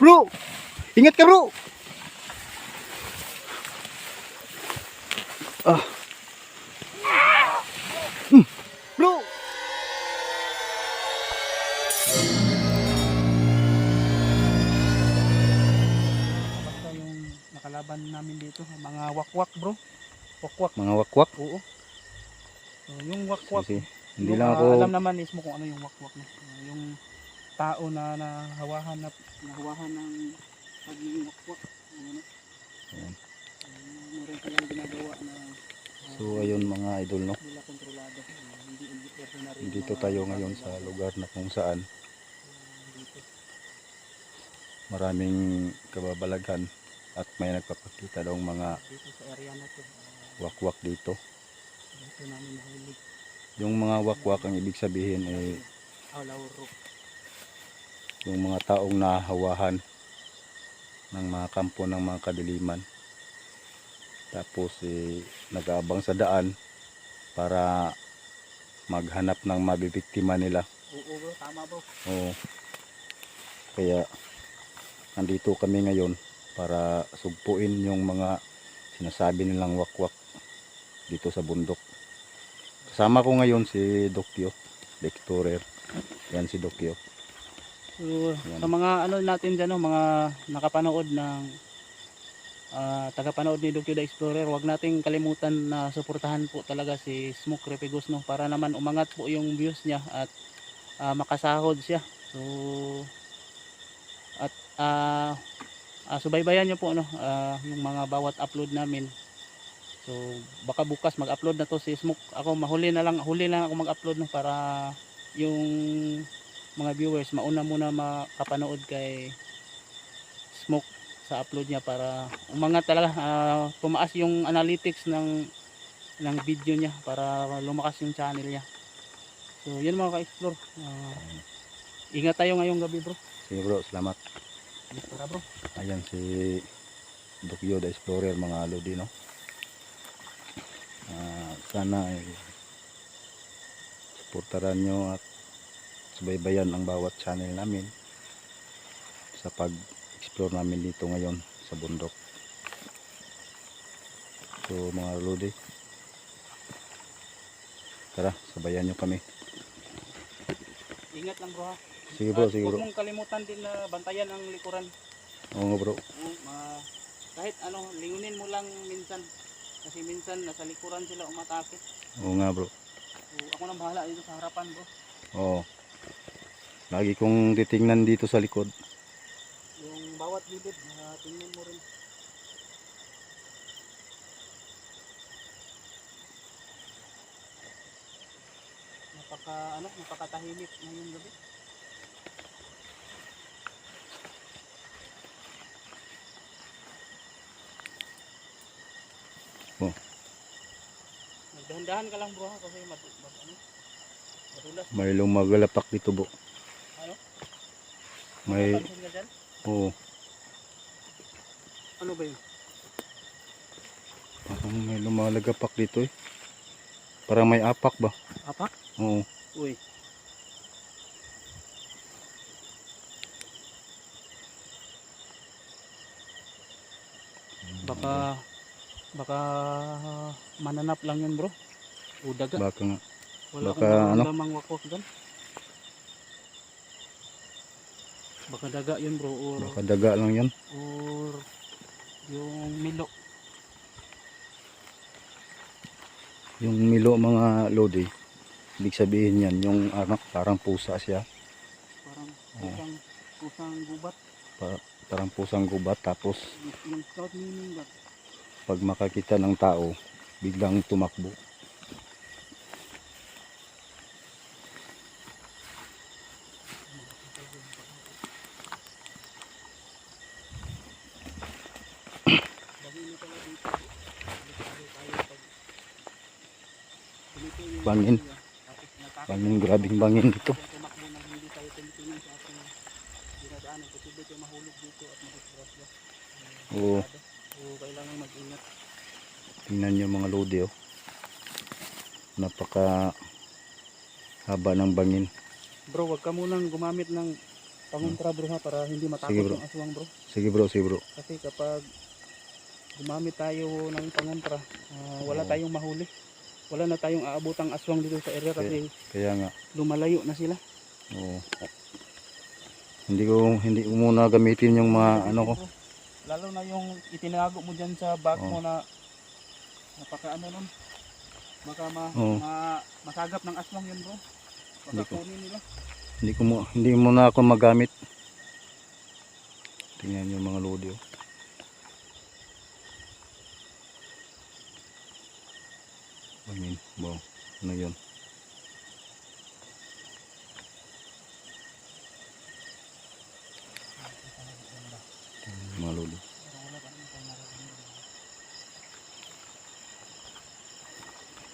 Bro! Ingat ka bro! Ah. Hmm. Bro! Nakalaban namin dito, mga wakwak bro. Wakwak. Mga wakwak. Oo. So, yung wakwak. Kasi hindi yung, lang ako alam naman mismo kung ano yung wakwak. No? Ah, yung tao na nahawahan na nahawahan ng pagiging wakwak. Ano, Ayan. meron silang ginagawa na ah, So ayun mga idol no. nila kontrolado. Hindi hindi ordinary. Dito tayo ngayon sa lugar na kung saan maraming kababalaghan at may nagpapakita daw mga ah, wakwak dito. Yung mga wakwak ang ibig sabihin ay lauro. Yung mga taong nahawahan ng mga kampo ng mga kadiliman. Tapos eh, nag-aabang sa daan para maghanap ng mabibiktima nila. Oo bro, tama bro. Oo. Kaya nandito kami ngayon para sugpuin yung mga sinasabi nilang wakwak dito sa bundok. Kasama ko ngayon si Dokyo, lecturer. Yan si Dokyo. So, Yan. sa mga ano natin dyan, no, mga nakapanood ng ah, tagapanood ni Dr. The Explorer, wag nating kalimutan na suportahan po talaga si Smoke Repigos no para naman umangat po yung views niya at ah, makasahod siya. So at ah ah, subaybayan niyo po no ah, yung mga bawat upload namin. So baka bukas mag-upload na to si Smoke. Ako mahuli na lang, huli lang ako mag-upload no para yung mga viewers mauna muna makapanood kay Smoke sa upload niya para umangat talaga ah, tumaas yung analytics ng ng video niya para lumakas yung channel niya. So yun mga ka-explore. Ah, ingat tayo ngayong gabi bro. Sige bro, salamat. Tara bro. Ayan si Dokyo the Explorer mga lodi no. Ah, sana ay suportaran nyo at subaybayan ang bawat channel namin sa pag-explore namin dito ngayon sa bundok. So mga lodi, tara sabayan nyo kami. Ingat lang bro ha. Sige bro, At sige huwag bro. mong kalimutan din na bantayan ang likuran. Oo nga bro. Kahit ano, lingunin mo lang minsan. Kasi minsan nasa likuran sila umatake. Oo nga bro. So, ako nang bahala dito sa harapan bro. Oo. Lagi kong titingnan dito sa likod. Yung bawat gilid, uh, tingnan mo rin. Napaka, ano, napakatahimik ngayong gabi. Oh. Magdahan-dahan ka lang bro kasi mad, ano, madulas. May lumagalapak dito bro. May, oo. Ano ba yun? Parang may lumalagapak dito eh. Parang may apak ba? Apak? Oo. Uy. Baka baka mananap lang yun bro. O daga. Baka nga. Wala baka ano? lamang wakwak doon. Baka daga yun bro or Baka daga lang yan. or yung milo. Yung milo mga lodi. Ibig sabihin yan, yung anak parang pusa siya. Parang Oo. kusang kusang gubat. Parang pusang gubat. Tapos Yung ba? pag makakita ng tao, biglang tumakbo. Bangin. Bangin, grabing bangin dito. Oo. Kailangan mag-ingat. Tingnan nyo mga lodi oh. Napaka haba ng bangin. Bro, wag ka munang gumamit ng pangontra bro ha para hindi Sige, matakot bro. yung aswang bro. Sige bro, sige bro. Kasi kapag gumamit tayo ng pangontra, ah, wala Oo. tayong mahuli. Wala na tayong aabutang aswang dito sa area kasi Kaya nga, lumalayo na sila. oo. Hindi ko hindi ko muna gamitin yung mga ano ko. Lalo na yung itinago mo dyan sa bag Oo. mo na napaka ano nun. Baka ma, Oo. ma- masagap ng aswang yun bro. Hindi Baka ko- kunin nila. Hindi ko mo hindi muna ako magamit. Tingnan yung mga lodi. oh. Amin, wow. Ano yun?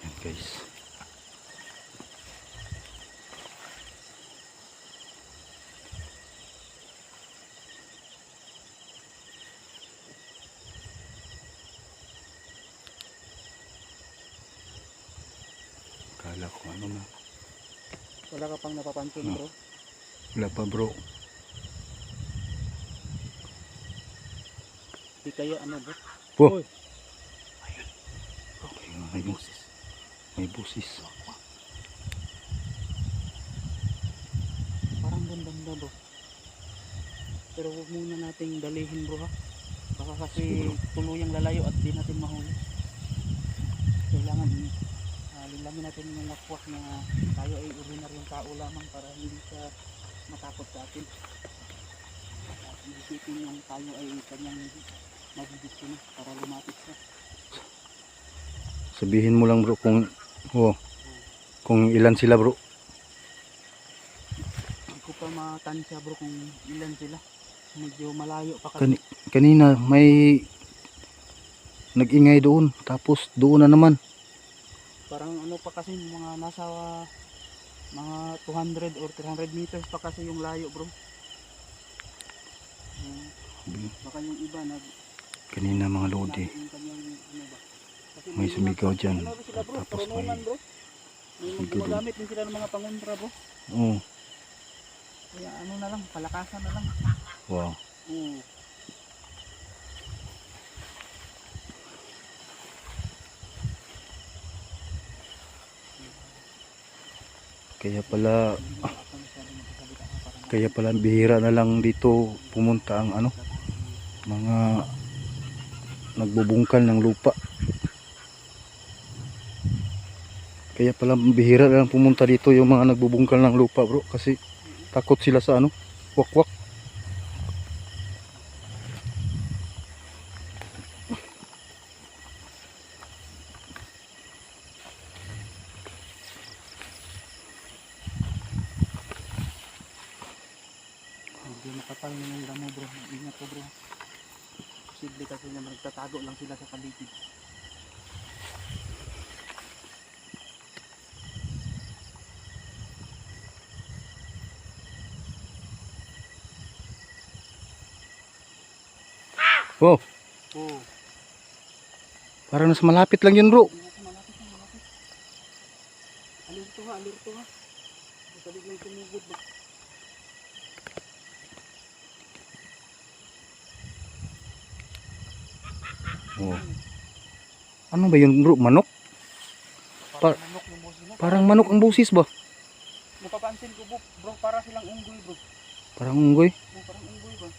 Yan guys. Kala ko ano na. Wala ka pang napapansin Oo. bro. Wala pa bro. Di kaya ano bro. Wow. Uy. Okay, may busis. May busis. Parang ganda bro. Pero huwag muna nating dalihin bro ha. Baka kasi tuluyang lalayo at di natin mahuli. Kailangan lilangin natin yung wakwak na tayo ay ordinaryong tao lamang para hindi siya matakot sa atin. At isipin yung tayo ay kanyang magigit na para lumapit siya. Sabihin mo lang bro kung oh, kung ilan sila bro. Hindi ko pa matansya bro kung ilan sila. Medyo malayo pa kasi. Kani, kanina may nag-ingay doon tapos doon na naman. Pa kasi mga nasa mga 200 or 300 meters pa kasi yung layo bro. Uh, baka yung iba nag Kanina mga lodi. kanyang ano May sumigaw dyan. Ano sila bro? Tapos may gumagamit din sila ng mga pangontra bro. Oh, Kaya ano na lang, palakasan na lang. wow. Oo. Kaya pala kaya pala bihira na lang dito pumunta ang ano mga nagbubungkal ng lupa. Kaya pala bihira na lang pumunta dito yung mga nagbubungkal ng lupa bro kasi takot sila sa ano wakwak. Medyo makapal na yung damo bro. Ingat po bro. Posible kasi na nagtatago lang sila sa paligid. Oh, Oo. parang nasa malapit lang yun bro. Malapit, malapit na, malapit. Alerto ha, alerto ha. Masalig lang tumugod ba? Oh. Ano ba yun bro? Manok? Parang Pa- manok yung boss nila. Parang manok ang busis ba? Napapansin ko bro, bro, para silang unggoy bro. Parang unggoy. Oh, parang unggoy ba?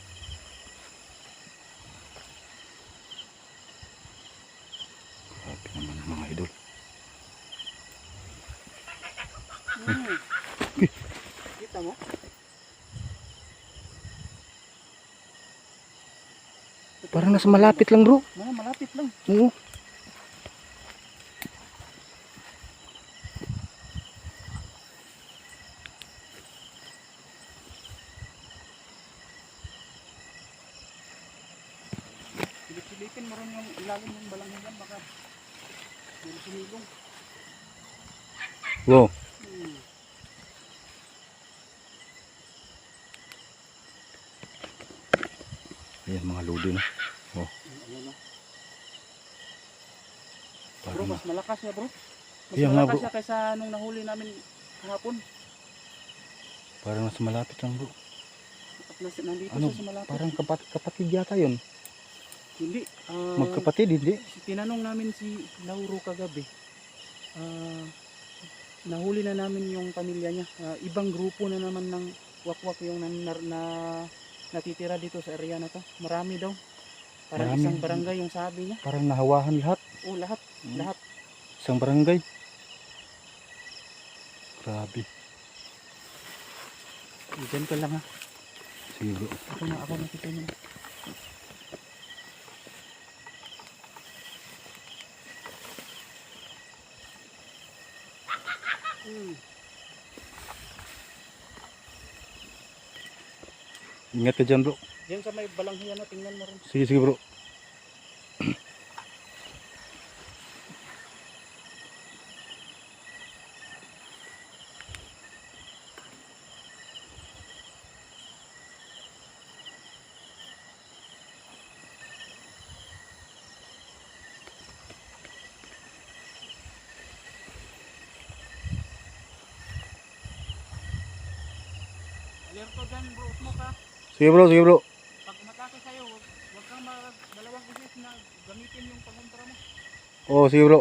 Grabe naman mga idol. Hmm. Kita mo? Parang nasa malapit lang bro. Mga malapit lang. Oo. Silip-silipin mo rin yung ilalim ng balanghigan baka sumilong. Wow. Hmm. Ayan mga lodi na. Ayan na. Bro, Parang mas malakas siya bro. Mas Kaya nga, malakas bro. siya kaysa nung nahuli namin kahapon. Parang nasa malapit lang bro. Nas, nandito Ano, siya sa malapit. Parang kapat kapatid yata yun. Hindi. ah, Magkapatid, hindi? si- tinanong namin si Lauro kagabi. Ah, nahuli na namin yung pamilya niya. Ah, ibang grupo na naman ng wakwak yung nan, na, na natitira dito sa area na to. Marami daw. Parang Marami. isang barangay yung sabi niya. Parang nahawahan lahat. Oh, lahat, Hmm. lahat. Isang barangay. Grabe. Diyan ka lang ha. Sige bro. Ako na, ako nakita niyo. Hmm. Ingat ka dyan bro. Diyan sa may balanghiyan na, tingnan mo rin. Sige, sige bro. Dyan bro. Sige bro, sige bro. Pag umatake sa'yo, wag, wag kang mag dalawang isip na gamitin yung paguntra mo. Oo, sige bro.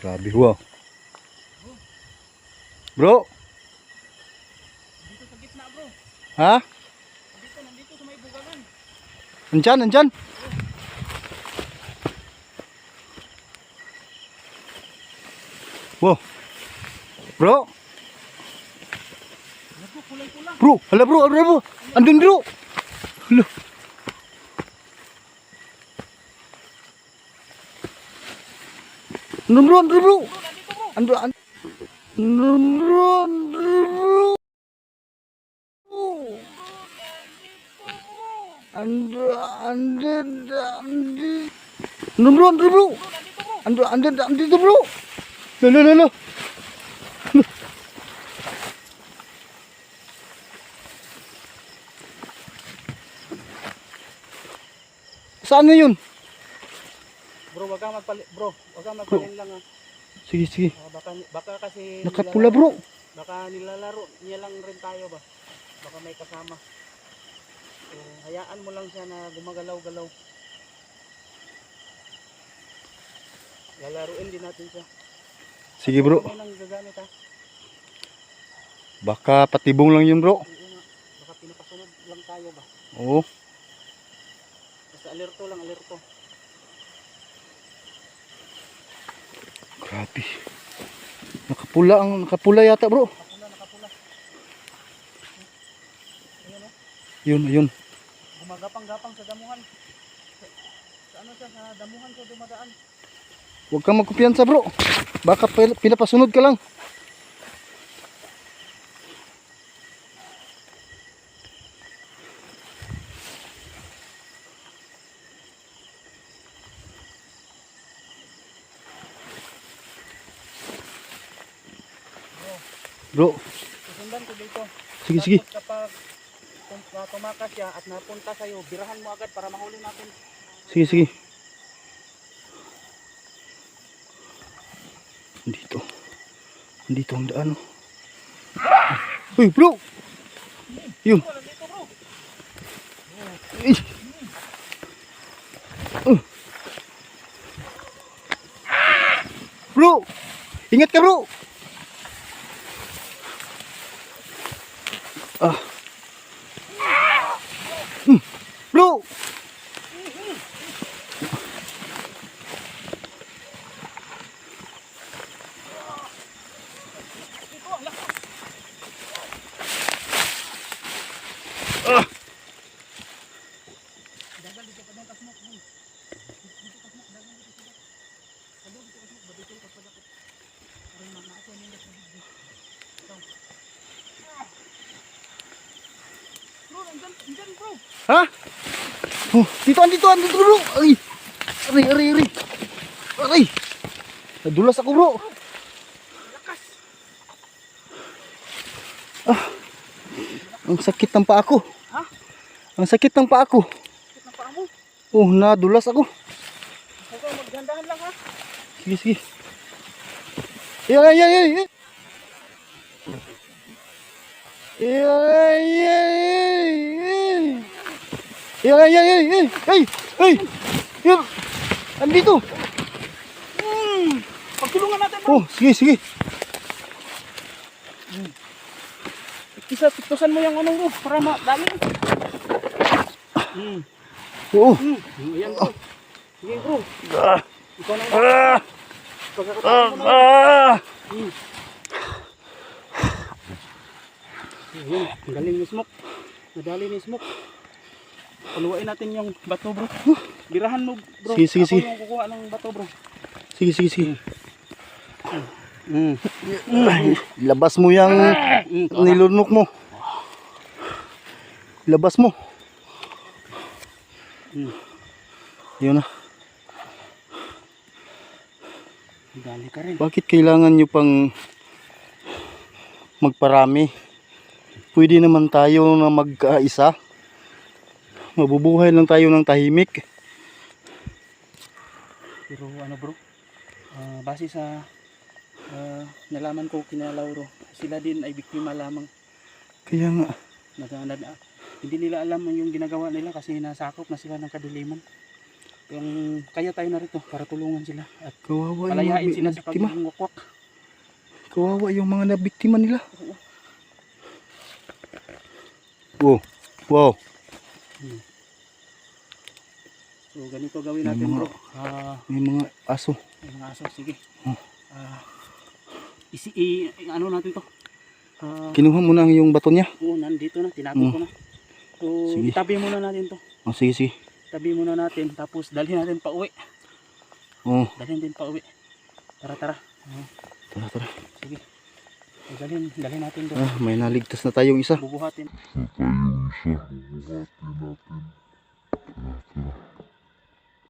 Grabe wow. Bro, Dito sa gitna bro. Wow. Bro, bro, hala bro, hala bro. Andun bro. Hala. Andun. Andun bro, andun bro. Andun, andun, andun. Andun bro, andun bro. Andun, andun, andun dito bro. Lalo, lalo. Saan na yun? Wag kang magpali bro, wag kang magpalin lang ha. Sige, sige. Ah, baka baka kasi Nakapula bro. Baka nilalaro niya lang rin tayo ba? Baka may kasama. So, hayaan mo lang siya na gumagalaw-galaw. Lalaruin din natin siya. Sige bro. May nang gagamit ha. Baka patibong lang yun bro. Baka pinapasunod lang tayo ba? Oo. Basta alerto lang, alerto. Grabe. Nakapula ang nakapula yata bro. Nakapula, nakapula. Ayan o. Yun, ayun. Gumagapang-gapang sa damuhan. Sa, sa ano siya, sa damuhan siya dumadaan. Huwag kang magkumpiyansa bro. Baka pinapasunod ka lang. Bro, Susundan ko dito. sige sige. Kapag tum- na tumakas siya at napunta sa'yo, birahan mo agad para mahuli natin. Sige sige. Dito. Dito ang daan. oh. Uy, bro. Yun. Ay. Uh. Bro, ingat ka bro. Ah. Hmm. Bro. Ah. Dagal dito pa ka smoke. Dito ka smoke, dagal dito sila. Dagal dito ka smoke, badito ka pa dakot. Para mga ako nila sa video. Ito. Diyan bro. Ha? Oh, dito, andito, andito bro. Ay. Aray, aray, aray. Aray. Nadulas ako bro. Lakas. Ang sakit ng paa ko. Ha? Ang sakit ng paa ko. Sakit na paa mo. Oh, nadulas ako. Okay, magdandahan lang ha. Sige, sige. Ay, ay, ay, ay. Ay, ay, ay, ay. Ay, ay, ay, ay, ay. Ay. Yan. Andito. Hmm. Pagtulungan natin. Oh, sige, sige. Isa, tiktusan mo yung ano bro. Para madali. Hmm. Oo. Hmm. Ayan bro. Sige bro. Ah, Ikaw na ah, na. ah. Hmm. Ayun, ang galing ni Smoke. Nadali ni Smoke. Paluwain natin yung bato bro. Birahan mo bro. Sige, sige, Ako sige. yung kukuha ng bato bro. Sige, sige, sige. Hmm. Labas mo yung Hmm. nilunok mo. Labas mo. Hmm. Yun na. Dali ka rin. Bakit kailangan nyo pang magparami? Pwede naman tayo na magkaisa. Mabubuhay lang tayo ng tahimik. Pero ano bro, ah, base sa ah, nalaman ko kina Lauro, sila din ay biktima lamang. Kaya nga, Nag, ah, hindi nila alam yung ginagawa nila kasi nasakop na sila ng kadiliman. Yung, kaya tayo narito para tulungan sila at kawawa palayain sila sa wakwak. Kawawa yung mga nabiktima nila. Wow. Wow. So ganito gawin May natin mga- bro. Ah, May mga aso. Ay, mga aso, sige. Oh. Ah, isi, i, i- ano natin to? Ah, Kinuha mo na yung bato niya. oo, nandito na, tinago Mm. ko na. So, Sige. itabi muna natin to. Oh, sige, sige. Tabi muna natin, tapos dalhin natin pa uwi. Oh, Dalhin din pa uwi. Tara, tara. Ah, tara, tara. sige. So, dalhin, dalhin natin to. Ah, may naligtas na tayong isa. Bubuhatin. Tayo isa,